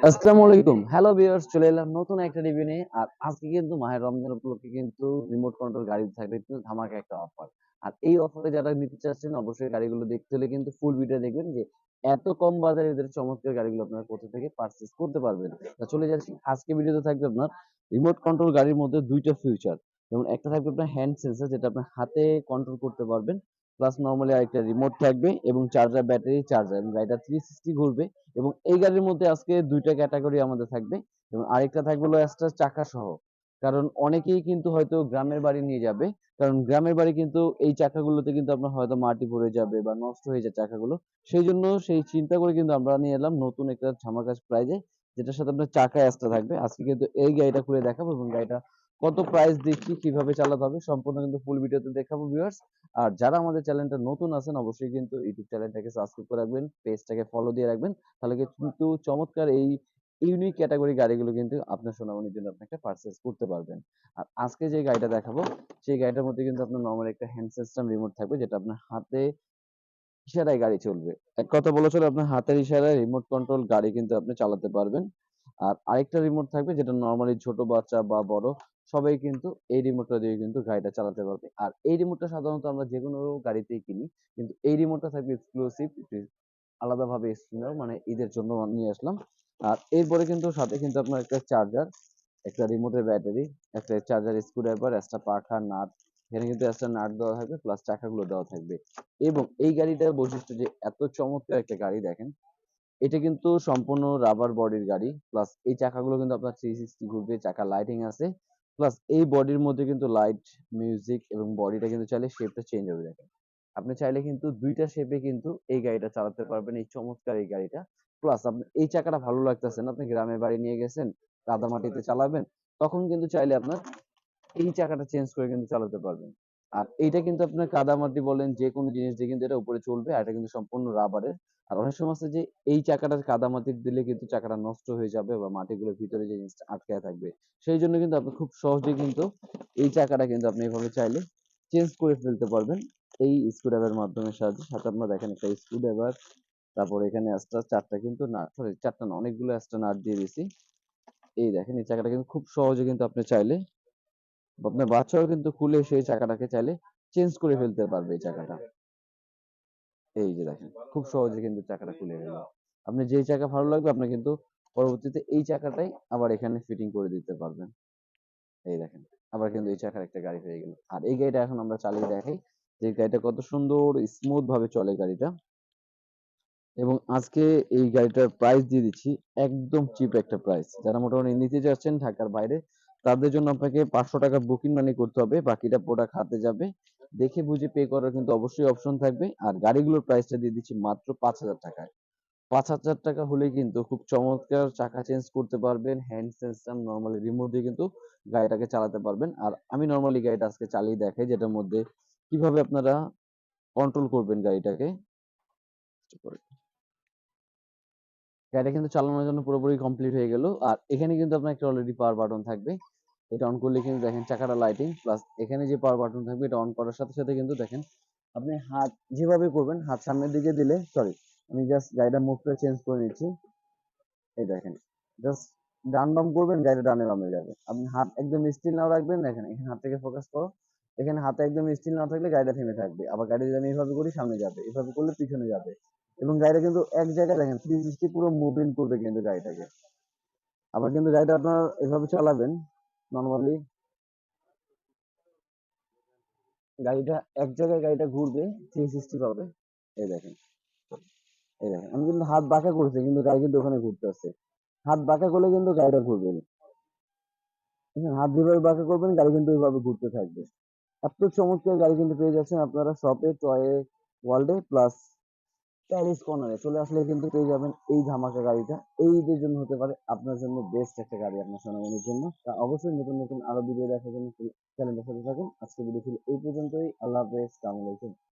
আসসালামু আলাইকুম। Hello viewers চলে এলাম নতুন একটা রিভিউ নিয়ে। আর আজকে কিন্তু মাহের রমজান উপলক্ষে কিন্তু রিমোট কন্ট্রোল গাড়ি থাকবে কিন্তু ধামাকা একটা অফার আর এই অফারে যারা নিতে চাচ্ছেন, অবশ্যই গাড়িগুলো দেখতে হলে কিন্তু ফুল ভিডিও দেখবেন যে এত কম বাজারে এদের চমৎকার গাড়িগুলো আপনারা কোথা থেকে পারচেজ করতে পারবেন। তা চলে যাচ্ছি। আজকে ভিডিওতে থাকবে আপনার রিমোট কন্ট্রোল গাড়ির মধ্যে দুইটা ফিউচার যেমন একটা থাকবে আপনার হ্যান্ড সেন্সর যেটা আপনার হাতে কন্ট্রোল করতে পারবেন। প্লাস নর্মালি আরেকটা রিমোট থাকবে এবং চার্জার ব্যাটারি চার্জার এবং গাড়িটা থ্রি সিক্সটি ঘুরবে এবং এই গাড়ির মধ্যে আজকে দুইটা ক্যাটাগরি আমাদের থাকবে এবং আরেকটা থাকবে হলো এক্সট্রা চাকা সহ। কারণ অনেকেই কিন্তু হয়তো গ্রামের বাড়ি নিয়ে যাবে, কারণ গ্রামের বাড়ি কিন্তু এই চাকাগুলোতে কিন্তু আপনার হয়তো মাটি পড়ে যাবে বা নষ্ট হয়ে যায় চাকাগুলো। সেই জন্য সেই চিন্তা করে কিন্তু আমরা নিয়ে এলাম নতুন একটা ঝামাকাশ প্রাইজে যেটার সাথে আপনার চাকা এক্সট্রা থাকবে। আজকে কিন্তু এই গাড়িটা খুলে দেখাবো এবং গাড়িটা কত প্রাইস দিচ্ছি কীভাবে চালাতে হবে, সম্পূর্ণ কিন্তু ফুল ভিডিওতে দেখাবো ভিউয়ার্স আর যারা আমাদের চ্যানেলটা নতুন আছেন, অবশ্যই কিন্তু ইউটিউব চ্যানেলটাকে সাবস্ক্রাইব করে রাখবেন পেজটাকে ফলো দিয়ে রাখবেন, তাহলে কিন্তু চমৎকার এই ইউনিক ক্যাটাগরি গাড়িগুলো কিন্তু আপনার সোনামণির জন্য আপনি একটা পারচেজ করতে পারবেন। আর আজকে যে গাড়িটা দেখাবো, সেই গাড়িটার মধ্যে কিন্তু আপনার নর্মাল একটা হ্যান্ড সিস্টেম রিমোট থাকবে, যেটা আপনার হাতে ইশারায় গাড়ি চলবে। এক কথা বলা চলে আপনার হাতের ইশারায় রিমোট কন্ট্রোল গাড়ি কিন্তু আপনি চালাতে পারবেন। আর আরেকটা রিমোট থাকবে যেটা নর্মালি ছোট বাচ্চা বা বড়, সবাই কিন্তু এই রিমোটটা দিয়ে কিন্তু গাড়িটা চালাতে পারবে। আর এই রিমোটটা সাধারণত আমরা যে কোনো গাড়িতেই কিনি, কিন্তু এই রিমোটটা থাকবে এক্সক্লুসিভ আলাদাভাবে এক্সক্লুসিভ মানে ঈদের জন্য নিয়ে আসলাম। আর এরপরে কিন্তু সাথে কিন্তু আপনার একটা চার্জার একটা রিমোটের ব্যাটারি একটা চার্জার স্ক্রুড্রাইভার একটা পাখা, নাট, এখানে কিন্তু একটা নাট দেওয়া থাকবে প্লাস চাকাগুলো দেওয়া থাকবে। এবং এই গাড়িটার বৈশিষ্ট্য যে, এত চমৎকার একটা গাড়ি দেখেন এটা কিন্তু সম্পূর্ণ রাবার বডির গাড়ি প্লাস এই চাকাগুলো কিন্তু আপনার থ্রি সিক্সটি ঘুরবে চাকা লাইটিং আছে প্লাস এই বডির মধ্যে কিন্তু লাইট মিউজিক এবং বডিটা কিন্তু চাইলে শেপটা চেঞ্জ হবে দেখেন। আপনি চাইলে কিন্তু দুইটা শেপে কিন্তু এই গাড়িটা চালাতে পারবেন, এই চমৎকার এই গাড়িটা। প্লাস আপনি, এই চাকাটা ভালো লাগতেছে না, আপনি গ্রামের বাড়ি নিয়ে গেছেন কাদা মাটিতে চালাবেন, তখন কিন্তু চাইলে আপনার এই চাকাটা চেঞ্জ করে কিন্তু চালাতে পারবেন। আর এইটা কিন্তু আপনার কাদামাটি বলেন যে কোনো জিনিস দিয়ে কিন্তু এটা উপরে চলবে আর এটা কিন্তু সম্পূর্ণ রাবারের। আর অনেক সময় আছে যে এই চাকাটা কাদামাটি দিলে কিন্তু চাকাটা নষ্ট হয়ে যাবে বা মাটিগুলোর ভিতরে যে জিনিসটা আটকায় থাকবে। সেই জন্য কিন্তু আপনি খুব সহজে কিন্তু এই চাকাটা কিন্তু আপনি এভাবে চাইলে চেঞ্জ করে ফেলতে পারবেন। এই স্ক্রুড্রাইভারের মাধ্যমে সাহায্যে। সাথে আপনারা দেখেন একটা স্ক্রুড্রাইভার, তারপর এখানে এক্সট্রা চারটা কিন্তু না সরি চারটা না, অনেকগুলো এক্সট্রা নাট দিয়ে দিছি এই দেখেন, এই চাকাটা কিন্তু খুব সহজে কিন্তু আপনি চাইলে আপনার বাচ্চাও কিন্তু খুলে সেই চাকাটাকে চাইলে চেঞ্জ করে ফেলতে পারবে এই চাকাটা। এই যে দেখেন, খুব সহজে কিন্তু চাকাটা খুলে গেল। আপনি যেই চাকা ভালো লাগবে, আপনি কিন্তু পরবর্তীতে এই চাকাটাই আবার এখানে ফিটিং করে দিতে পারবেন। এই দেখেন, আবার কিন্তু এই চাকার একটা গাড়ি হয়ে গেল। আর এই গাড়িটা এখন আমরা চালিয়ে দেখাই যে গাড়িটা কত সুন্দর স্মুথ ভাবে চলে গাড়িটা। এবং আজকে এই গাড়িটার প্রাইস দিয়ে দিচ্ছি একদম চিপ একটা প্রাইস যারা মোটামুটি নিতে যাচ্ছেন ঢাকার বাইরে তাদের জন্য আপনাকে পাঁচশো টাকা বুকিং মানি করতে হবে, বাকিটা প্রোডাক্ট হাতে যাবে। দেখে বুঝে পে করার কিন্তু অবশ্যই অপশন থাকবে। আর গাড়িগুলোর প্রাইসটা দিয়ে দিচ্ছি মাত্র পাঁচ হাজার টাকায়। পাঁচ হাজার টাকা হলে কিন্তু খুব চমৎকার চাকা চেঞ্জ করতে পারবেন হ্যান্ড সিস্টেম নর্মালি রিমোট দিয়ে কিন্তু গাড়িটাকে চালাতে পারবেন। আর আমি নর্মালি গাড়িটা আজকে চালিয়ে দেখাই, যেটার মধ্যে কীভাবে আপনারা কন্ট্রোল করবেন গাড়িটাকে। গাড়িটা কিন্তু চালানোর জন্য পুরোপুরি কমপ্লিট হয়ে গেল। আর এখানে কিন্তু আপনার একটা অলরেডি পাওয়ার বাটন থাকবে। এটা অন করলে কিন্তু দেখেন চাকাটা লাইটিং প্লাস এখানে যে পাওয়ার বাটন থাকবে এটা অন করার সাথে সাথে কিন্তু দেখেন আপনি হাত যেভাবে করবেন, হাত সামনের দিকে দিলে সরি আমি জাস্ট গাড়িটা মুভটা চেঞ্জ করে নিচ্ছি। এই দেখেন জাস্ট ডান বাম করবেন, গাড়িটা ডানে বামে যাবে। আপনি হাত একদম স্টিল নাও রাখবেন, দেখেন, এখানে হাত থেকে ফোকাস করো। এখানে হাতে একদম স্টিল না থাকলে গাড়িটা থেমে থাকবে। আবার গাড়ি যদি আমি এভাবে করি, সামনে যাবে। এভাবে করলে পিছনে যাবে। এবং গাড়িটা কিন্তু এক জায়গায় দেখেন থ্রি সিক্সটি পুরো মুভমেন্ট করবে কিন্তু গাড়িটাকে। আবার কিন্তু গাড়িটা আপনার এভাবে চালাবেন নর্মালি গাড়িটা এক জায়গায় গাড়িটা ঘুরবে থ্রি সিক্সটি পাবে। এই দেখেন। এই দেখেন। আমি কিন্তু হাত বাঁকা করছি, কিন্তু গাড়ি কিন্তু ওখানে ঘুরতে আসছে। হাত বাঁকা করলে কিন্তু গাড়িটা ঘুরবে হাত যেভাবে বাঁকা করবেন, গাড়ি কিন্তু ওইভাবে ঘুরতে থাকবে। এত চমৎকার গাড়ি কিন্তু পেয়ে যাচ্ছেন আপনারা শপে টয়ে ওয়ার্ল্ডে প্লাস প্যারিস কর্নারে চলে আসলে কিন্তু পেয়ে যাবেন এই ধামাকা গাড়িটা। এই যে জন্য হতে পারে আপনার জন্য বেস্ট একটা গাড়ি আপনার সোনামণির জন্য। তা অবশ্যই নতুন নতুন আরও ভিডিও দেখার জন্য চ্যানেলটা সাথে থাকুন। আজকে ভিডিও ছিল এই পর্যন্তই। আল্লাহ হাফেজ। সালামালাইকুম